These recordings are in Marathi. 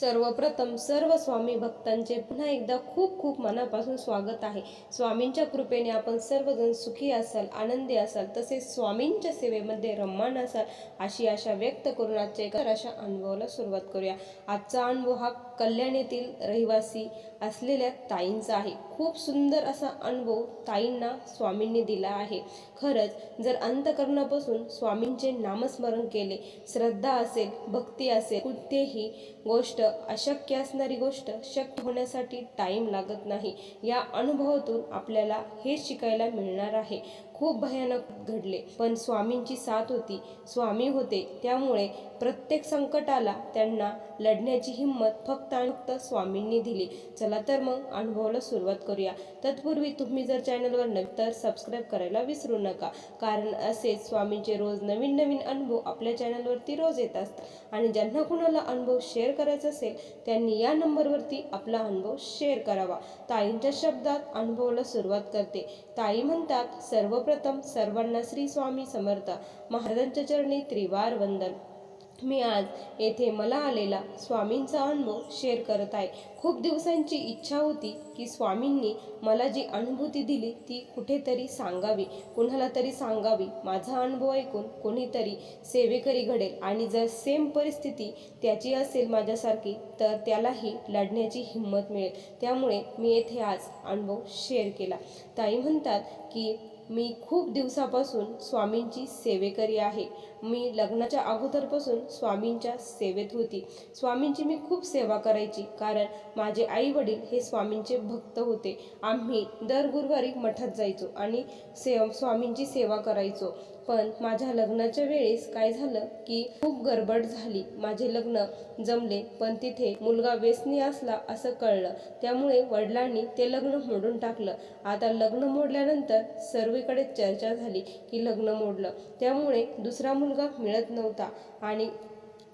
सर्वप्रथम सर्व स्वामी भक्तांचे पुन्हा एकदा खूप खूप मनापासून स्वागत आहे. स्वामींच्या कृपेने आपण सर्वजण सुखी असाल आनंदी असाल तसेच स्वामींच्या सेवेमध्ये रम्मान असाल अशी आशा व्यक्त करून आजच्या एका अशा अनुभवाला सुरुवात करूया. आजचा अनुभव हा कल्याण येथील रहिवासी असलेल्या ताईंचा आहे. खूप सुंदर असा अनुभव ताईंना स्वामींनी दिला आहे. खरंच जर अंतकरणापासून स्वामींचे नामस्मरण केले श्रद्धा असेल भक्ती असेल कुठेही गोष्ट अशक्य असणारी गोष्ट शक्य होण्यासाठी टाईम लागत नाही. या अनुभवातून आपल्याला हे शिकायला मिळणार आहे. खूप भयानक घडले. पण स्वामींची साथ होती स्वामी होते त्यामुळे प्रत्येक संकटाला त्यांना लढण्याची हिंमत फक्त आणि फक्त स्वामींनी दिली. चला तर मग अनुभवाला सुरुवात करूया. तत्पूर्वी तुम्ही जर चॅनलवर नवीन तर सबस्क्राईब करायला विसरू नका. कारण असेच स्वामींचे रोज नवीन नवीन अनुभव आपल्या चॅनलवरती रोज येत असतात. आणि ज्यांना कुणाला अनुभव शेअर करायचा असेल त्यांनी या नंबरवरती आपला अनुभव शेअर करावा. ताईंच्या शब्दात अनुभवाला सुरुवात करते. ताई म्हणतात सर्वप्रथम सर्वांना श्री स्वामी समर्थ. महाराजांच्या चरणी त्रिवार वंदन. मी आज येथे मला आलेला स्वामींचा अनुभव शेअर करत आहे. खूप दिवसांची इच्छा होती की स्वामींनी मला जी अनुभूती दिली ती कुठेतरी सांगावी. कुणाला तरी सांगावी माझा अनुभव ऐकून कोणीतरी सेवेकरी घडेल. आणि जर सेम परिस्थिती त्याची असेल माझ्यासारखी तर त्यालाही लढण्याची हिंमत मिळेल. त्यामुळे मी येथे आज अनुभव शेअर केला. ताई म्हणतात की मी खूप दिवसापासून स्वामींची सेवेकरी आहे. मी लग्नाच्या अगोदरपासून स्वामींच्या सेवेत होती. स्वामींची मी खूप सेवा करायची कारण माझे आई वडील हे स्वामींचे भक्त होते. आम्ही दर गुरुवारी मठात जायचो आणि से स्वामींची सेवा करायचो. पण माझ्या लग्नाच्या वेळेस काय झालं की खूप गडबड झाली. माझे लग्न जमले पण तिथे मुलगा व्यसनी असला असं कळलं. त्यामुळे वडिलांनी ते लग्न मोडून टाकलं. आता लग्न मोडल्यानंतर सर्वीकडे चर्चा झाली की लग्न मोडलं. त्यामुळे दुसरा मुलगा मिळत नव्हता आणि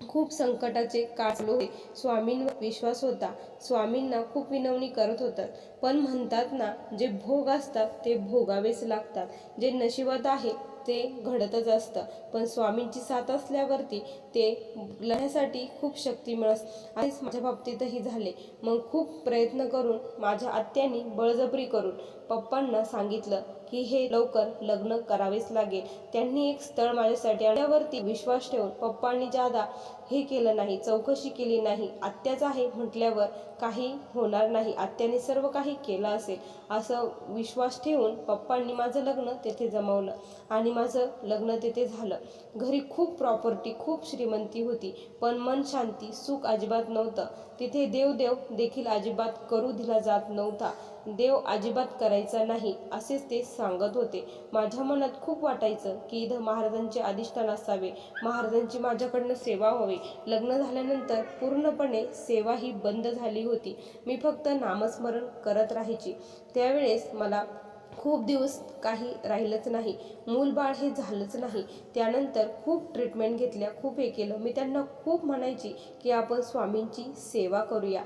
खूप संकटाचे काळ चालू होते. स्वामींवर विश्वास होता. स्वामींना खूप विनवणी करत होतात. पण म्हणतात ना जे भोग असतात ते भोगावेच लागतात. जे नशिबात आहे ते घडतच असतं. पण स्वामींची साथ असल्यावरती ते लढण्यासाठी खूप शक्ती मिळत आधीच माझ्या बाबतीतही झाले. मग खूप प्रयत्न करून माझ्या आत्यानी बळजबरी करून पप्पांना सांगितलं की हे लवकर लग्न करावेच लागेल. त्यांनी एक स्थळ माझ्यासाठी आणल्यावरती विश्वास ठेवून पप्पांनी जादा हे केलं नाही चौकशी केली नाही. आत्याच आहे म्हटल्यावर काही होणार नाही. आत्याने सर्व काही केलं असेल असं विश्वास ठेवून पप्पांनी माझं लग्न तेथे जमवलं आणि माझं लग्न तेथे झालं. घरी खूप प्रॉपर्टी खूप श्रीमंती होती पण मन शांती सुख अजिबात नव्हतं. तिथे देवदेव देखील अजिबात करू दिला जात नव्हता. देव अजिबात करायचा नाही असेच ते सांगत होते. माझ्या मनात खूप वाटायचं की इथं महाराजांचे अधिष्ठान असावे महाराजांची माझ्याकडनं सेवा व्हावी. लग्न झाल्यानंतर पूर्णपणे सेवा ही बंद झाली होती. मी फक्त नामस्मरण करत राहायची. त्यावेळेस मला खूप दिवस काही राहिलंच नाही. मूलबाळ हे झालंच नाही. त्यानंतर खूप ट्रीटमेंट घेतल्या खूप हे केलं. मी त्यांना खूप म्हणायची की आपण स्वामींची सेवा करूया.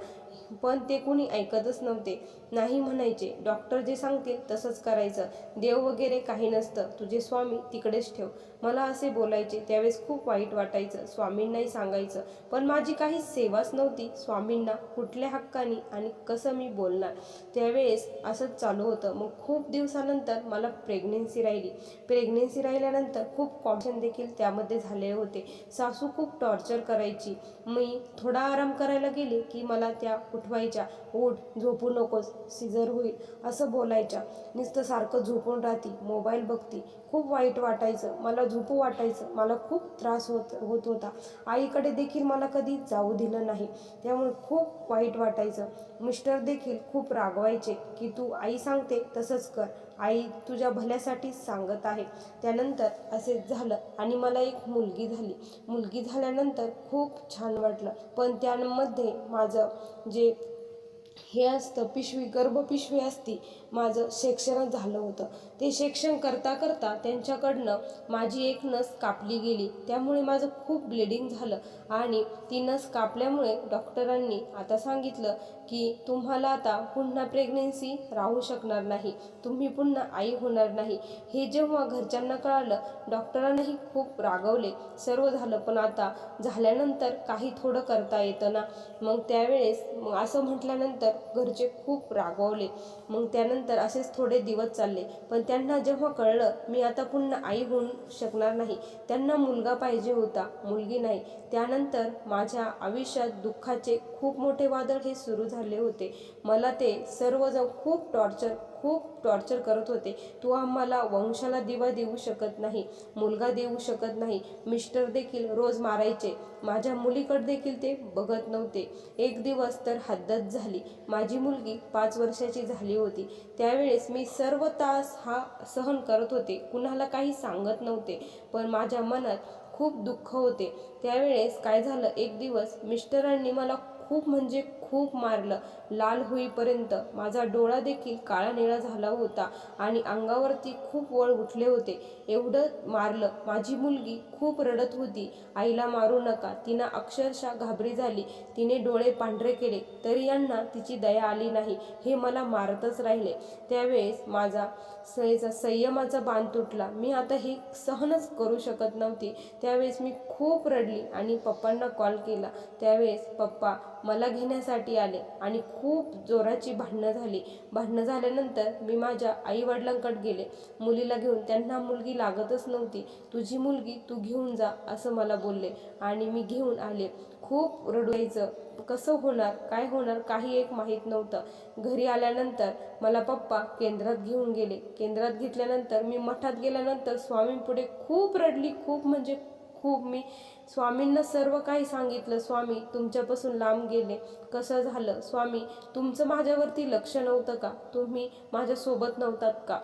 पण ते कोणी ऐकतच नव्हते. नाही म्हणायचे. डॉक्टर जे सांगतील तसंच करायचं. देव वगैरे काही नसतं. तुझे स्वामी तिकडेच ठेव. मला असे बोलायचे. त्यावेळेस खूप वाईट वाटायचं. स्वामींनाही सांगायचं. पण माझी काही सेवाच नव्हती. स्वामींना कुठल्या हक्कानी आणि कसं मी बोलणार? त्यावेळेस असंच चालू होतं. मग खूप दिवसानंतर मला प्रेग्नेन्सी राहिली. प्रेग्नेन्सी राहिल्यानंतर खूप कॉम्शन देखील त्यामध्ये झाले होते. सासू खूप टॉर्चर करायची. मी थोडा आराम करायला गेले की मला त्या उठवायच्या. उठ झोपू नकोस. सिझर होईल असं बोलायच्या. नुसतं सारखं झोपून राहती मोबाईल बघती. खूप वाईट वाटायचं. मला झोपू वाटायचं. मला खूप त्रास होत होत होता. आईकडे देखील मला कधी जाऊ दिलं नाही. त्यामुळे खूप वाईट वाटायचं. मिस्टर देखील खूप रागवायचे की तू आई सांगते तसंच कर. आई तुझ्या भल्यासाठीच सांगत आहे. त्यानंतर असेच झालं आणि मला एक मुलगी झाली. मुलगी झाल्यानंतर खूप छान वाटलं. पण त्यामध्ये माझं जे हे असतं पिशवी गर्भपिशवी असती. माझं शिक्षण झालं होतं. ते शिक्षण करता करता त्यांच्याकडनं माझी एक नस कापली गेली. त्यामुळे माझं खूप ब्लिडिंग झालं. आणि ती नस कापल्यामुळे डॉक्टरांनी आता सांगितलं की तुम्हाला आता पुन्हा प्रेग्नेन्सी राहू शकणार नाही. तुम्ही पुन्हा आई होणार नाही. हे जेव्हा घरच्यांना कळालं डॉक्टरांनाही खूप रागवले. सर्व झालं पण आता झाल्यानंतर काही थोडं करता येतं ना. मग त्यावेळेस मग असं म्हटल्यानंतर घरचे खूप रागवले. मग त्यानंतर असेच थोडे दिवस चालले. पण त्यांना जेव्हा कळलं मी आता पुन्हा आई होऊ शकणार नाही. त्यांना मुलगा पाहिजे होता मुलगी नाही. त्यानंतर माझ्या आयुष्यात दुःखाचे खूप मोठे वादळ हे सुरू झाले होते. मला ते सर्वजण खूप टॉर्चर खूप टॉर्चर करत होते. तू आम्हाला वंशाला दिवा देऊ शकत नाही मुलगा देऊ शकत नाही मिस्टर देखील रोज मारायचे. माझ्या मुलीकडे देखील ते बघत नव्हते. एक दिवस तर हद्दत झाली. माझी मुलगी पाच वर्षाची झाली होती. त्यावेळेस मी सर्व तास हा सहन करत होते. कुणाला काही सांगत नव्हते. पण माझ्या मनात खूप दुःख होते. त्यावेळेस काय झालं? एक दिवस मिस्टरांनी मला खूप म्हणजे खूप मारलं. लाल होईपर्यंत माझा डोळा देखील काळा निळा झाला होता आणि अंगावरती खूप वळ उठले होते. एवढं मारलं. माझी मुलगी खूप रडत होती. आईला मारू नका. तिनं अक्षरशः घाबरी झाली. तिने डोळे पांढरे केले. तरी यांना तिची दया आली नाही. हे मला मारतच राहिले. त्यावेळेस माझा सयचा संयमाचा बांध तुटला. मी आता हे सहनच करू शकत नव्हती. त्यावेळेस मी खूप रडली आणि पप्पांना कॉल केला. त्यावेळेस पप्पा मला घेण्यासाठी आले आणि खूप जोराची भांडणं झाली. भांडणं झाल्यानंतर मी माझ्या आईवडिलांकडे गेले. मुलीला घेऊन त्यांना मुलगी लागतच नव्हती. तुझी मुलगी तू घेऊन जा असं मला बोलले आणि मी घेऊन आले. खूप रडवायचं कसं होणार? काय होणार? काही एक माहीत नव्हतं. घरी आल्यानंतर मला पप्पा केंद्रात घेऊन गेले. केंद्रात घेतल्यानंतर मी मठात गेल्यानंतर स्वामींपुढे खूप रडली. खूप म्हणजे खूप मी स्वामींना सर्व काही सांगितलं. स्वामी तुमच्यापासून लांब गेले. कसं झालं? स्वामी तुमचं माझ्यावरती लक्ष नव्हतं का? तुम्ही माझ्यासोबत नव्हतात का?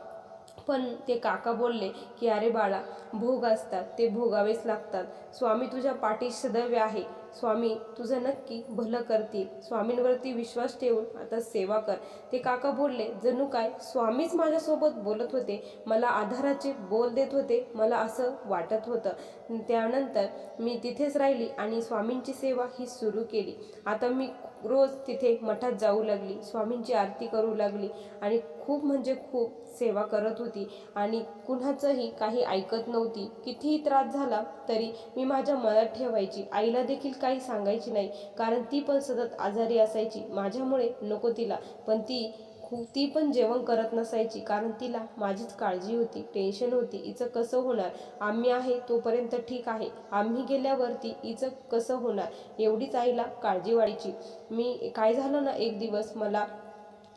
पण ते काका बोलले की अरे बाळा भोग असतात. ते भोगावेच लागतात. स्वामी तुझ्या पाठी सदैव आहे. स्वामी तुझं नक्की भलं करतील. स्वामींवरती विश्वास ठेवून आता सेवा कर. ते काका बोलले जणू काय स्वामीच माझ्यासोबत बोलत होते. मला आधाराचे बोल देत होते. मला असं वाटत होतं. त्यानंतर मी तिथेच राहिली आणि स्वामींची सेवा ही सुरू केली. आता मी रोज तिथे मठात जाऊ लागली. स्वामींची आरती करू लागली आणि खूप म्हणजे खूप सेवा करत होती आणि कुणाचंही काही ऐकत नव्हती. कितीही त्रास झाला तरी मी माझ्या मनात ठेवायची. आईला देखील काही सांगायची नाही. कारण ती पण सतत आजारी असायची. माझ्यामुळे नको तिला. पण ती खूप ती पण जेवण करत नसायची. कारण तिला माझीच काळजी होती. टेन्शन होती. हिचं कसं होणार? आम्ही आहे तोपर्यंत ठीक आहे. आम्ही गेल्यावरती हिचं कसं होणार? एवढीच आईला काळजी वाढायची. मी काय झालं ना एक दिवस मला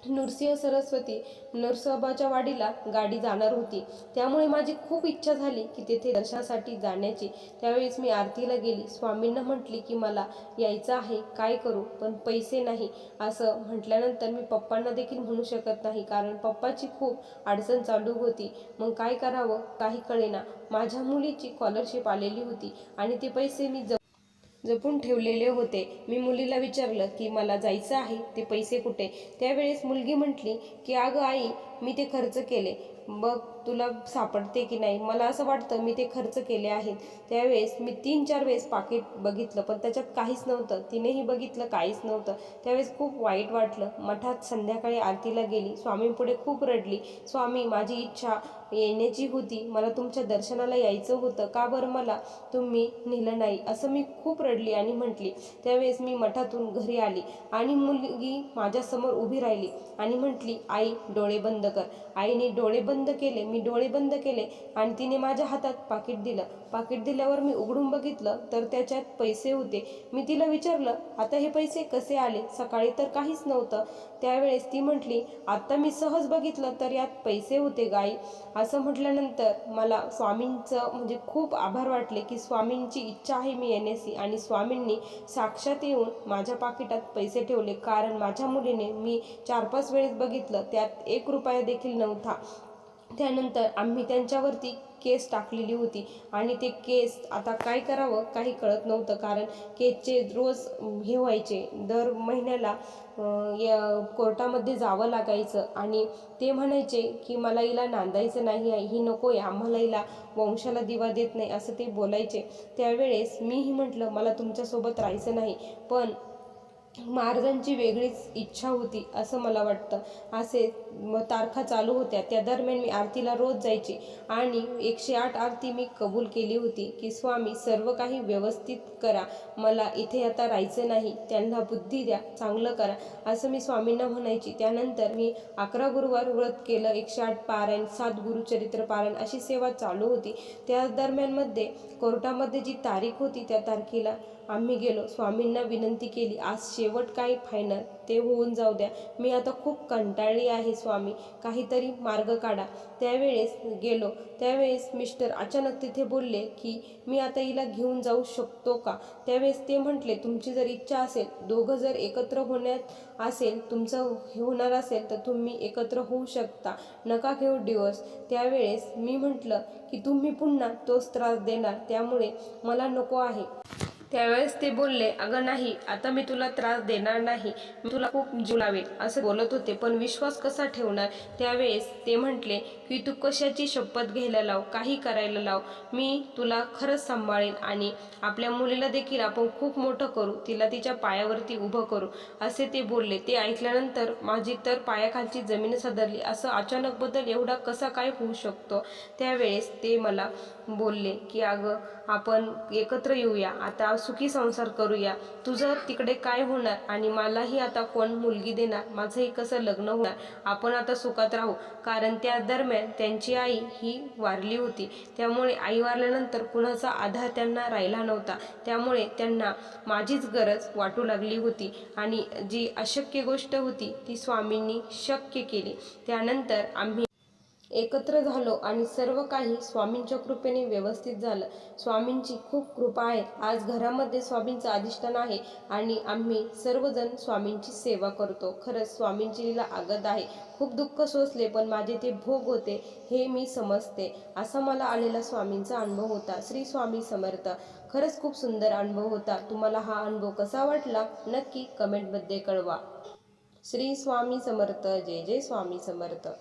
नृसिंह सरस्वती नरसोबाच्या वाडीला गाडी जाणार होती. त्यामुळे माझी खूप इच्छा झाली की तेथे दर्शनासाठी जाण्याची. त्यावेळेस मी आरतीला गेली. स्वामींना म्हटली की मला यायचं आहे काय करू? पण पैसे नाही. असं म्हटल्यानंतर मी पप्पांना देखील म्हणू शकत नाही कारण पप्पाची खूप अडचण चालू होती. मग काय करावं? काही कळेना. माझ्या मुलीची स्कॉलरशिप आलेली होती आणि ते पैसे मी जपून ठेवलेले होते. मी मुलीला विचारलं की मला जायचं आहे ते पैसे कुठे? त्यावेळेस मुलगी म्हटली की अगं आई मी ते खर्च केले. बघ तुला सापडते की नाही? मला असं वाटतं मी ते खर्च केले आहेत. त्यावेळेस मी तीन चार वेळेस पाकिट बघितलं पण त्याच्यात काहीच नव्हतं. तिनेही बघितलं काहीच नव्हतं. त्यावेळेस खूप वाईट वाटलं. मठात संध्याकाळी आरतीला गेली. स्वामींपुढे खूप रडली. स्वामी माझी इच्छा येण्याची होती. मला तुमच्या दर्शनाला यायचं होतं. का बरं मला तुम्ही नेलं नाही? असं मी खूप रडली आणि म्हटली. त्यावेळेस मी मठातून घरी आली आणि मुलगी माझ्यासमोर उभी राहिली आणि म्हटली आई डोळे बंद कर. आईने डोळे बंद बंद केले मी डोळे बंद केले आणि तिने माझ्या हातात पाकिट दिलं. पाकिट दिल्यावर मी उघडून बघितलं तर त्याच्यात पैसे होते. मी तिला विचारलं आता हे पैसे कसे आले? सकाळी तर काहीच नव्हतं. त्यावेळेस ती म्हटली आत्ता मी सहज बघितलं तर यात पैसे होते गाई. असं म्हटल्यानंतर मला स्वामींचं म्हणजे खूप आभार वाटले की स्वामींची इच्छा आहे मी येण्याची आणि स्वामींनी साक्षात येऊन माझ्या पाकिटात पैसे ठेवले. कारण माझ्या मुलीने मी चार पाच वेळेस बघितलं त्यात एक रुपया देखील नव्हता. त्यानंतर आम्ही त्यांच्यावरती केस टाकलेली होती. आणि ते केस आता काय करावं काही कळत नव्हतं. कारण केसचे रोज हे व्हायचे. दर महिन्याला या कोर्टामध्ये जावं लागायचं. आणि ते म्हणायचे की मला हिला नांदायचं नाही आहे. ही नको आहे. आम्हाला हिला वंशाला दिवा देत नाही. असं ते बोलायचे. त्यावेळेस मीही म्हटलं मला तुमच्यासोबत राहायचं नाही. पण महाराजांची वेगळीच इच्छा होती असं मला वाटतं. असे म तारखा चालू होत्या. त्या दरम्यान मी आरतीला रोज जायचे आणि एकशे आठ आरती मी कबूल केली होती की स्वामी सर्व काही व्यवस्थित करा. मला इथे आता राहायचं नाही. त्यांना बुद्धी द्या. चांगलं करा. असं मी स्वामींना म्हणायची. त्यानंतर मी अकरा गुरुवार व्रत केलं. एकशे आठ पारायण सात गुरुचरित्र पारायण अशी सेवा चालू होती. त्या दरम्यानमध्ये कोर्टामध्ये जी तारीख होती त्या तारखेला आम्ही गेलो. स्वामींना विनंती केली. आज शेवट काही फायनल ते होऊन जाऊ द्या. मी आता खूप कंटाळली आहे स्वामी. काहीतरी मार्ग काढा. त्यावेळेस गेलो. त्यावेळेस मिस्टर अचानक तिथे बोलले की मी आता हिला घेऊन जाऊ शकतो का? त्यावेळेस ते म्हटले तुमची जर इच्छा असेल दोघं जर एकत्र होण्यात असेल तुमचं हे होणार असेल तर तुम्ही एकत्र होऊ शकता. नका घेऊ डिवोर्स त्यावेळेस मी म्हटलं की तुम्ही पुन्हा तोच त्रास देणार. त्यामुळे मला नको आहे. त्यावेळेस ते बोलले अगं नाही आता मी तुला त्रास देणार नाही मी तुला खूप जीव लावेल असं बोलत होते पण विश्वास कसा ठेवणार? त्यावेळेस ते म्हटले की तू कशाची शपथ घ्यायला लाव काही करायला लाव मी तुला खरंच सांभाळेन आणि आपल्या मुलीला देखील आपण खूप मोठं करू तिला तिच्या पायावरती उभं करू. असे ते बोलले. ते ऐकल्यानंतर माझी तर पायाखालची जमीन सदरली असं अचानक बदल एवढा कसा काय होऊ शकतो? त्यावेळेस ते मला बोलले की अगं आपण एकत्र येऊया आता सुखी संसार करूया. तुझं तिकडे काय होणार आणि मलाही आता कोण मुलगी देणार? माझंही कसं लग्न होणार? आपण आता सुखात राहू. कारण त्या दरम्यान त्यांची आई ही वारली होती. त्यामुळे आई वारल्यानंतर कुणाचा आधार त्यांना राहिला नव्हता. त्यामुळे त्यांना माझीच गरज वाटू लागली होती. आणि जी अशक्य गोष्ट होती ती स्वामींनी शक्य केली. त्यानंतर आम्ही एकत्र झालो आणि सर्व काही स्वामींच्या कृपेने व्यवस्थित झालं. स्वामींची खूप कृपा आहे. आज घरामध्ये स्वामींचं अधिष्ठान आहे आणि आम्ही सर्वजण स्वामींची सेवा करतो. खरंच स्वामींची लीला आगत आहे. खूप दुःख सोसले पण माझे ते भोग होते हे मी समजते. असा मला आलेला स्वामींचा अनुभव होता. श्री स्वामी समर्थ. खरंच खूप सुंदर अनुभव होता. तुम्हाला हा अनुभव कसा वाटला? नक्की कमेंटमध्ये कळवा. श्री स्वामी समर्थ. जय जय स्वामी समर्थ.